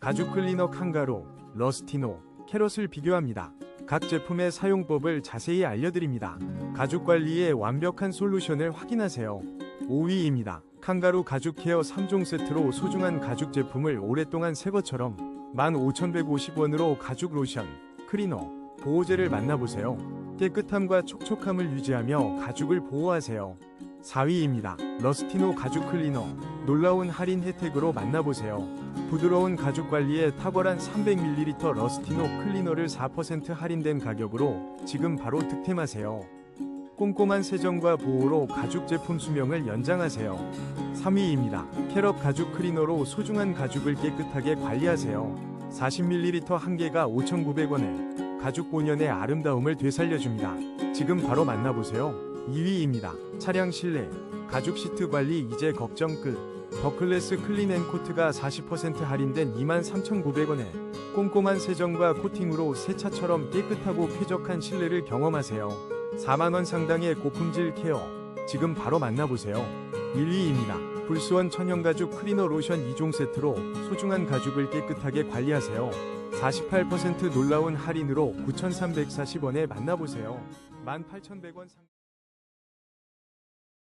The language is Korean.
가죽 클리너 칸가루, 러스티노, 캐럿을 비교합니다. 각 제품의 사용법을 자세히 알려드립니다. 가죽 관리의 완벽한 솔루션을 확인하세요. 5위입니다. 칸가루 가죽 케어 3종 세트로 소중한 가죽 제품을 오랫동안 새 것처럼 15,150원으로 가죽 로션, 클리너, 보호제를 만나보세요. 깨끗함과 촉촉함을 유지하며 가죽을 보호하세요. 4위입니다. 러스티노 가죽 클리너. 놀라운 할인 혜택으로 만나보세요. 부드러운 가죽 관리에 탁월한 300ml 러스티노 클리너를 4% 할인된 가격으로 지금 바로 득템하세요. 꼼꼼한 세정과 보호로 가죽 제품 수명을 연장하세요. 3위입니다. 캐럿 가죽 클리너로 소중한 가죽을 깨끗하게 관리하세요. 40ml 한 개가 5,900원에 가죽 본연의 아름다움을 되살려줍니다. 지금 바로 만나보세요. 2위입니다. 차량 실내 가죽 시트 관리 이제 걱정 끝. 더클래스 클린 앤 코트가 40% 할인된 23,900원에 꼼꼼한 세정과 코팅으로 새 차처럼 깨끗하고 쾌적한 실내를 경험하세요. 4만원 상당의 고품질 케어. 지금 바로 만나보세요. 1위입니다. 불수원 천연가죽 클리너 로션 2종 세트로 소중한 가죽을 깨끗하게 관리하세요. 48% 놀라운 할인으로 9,340원에 만나보세요. 18,100원 상...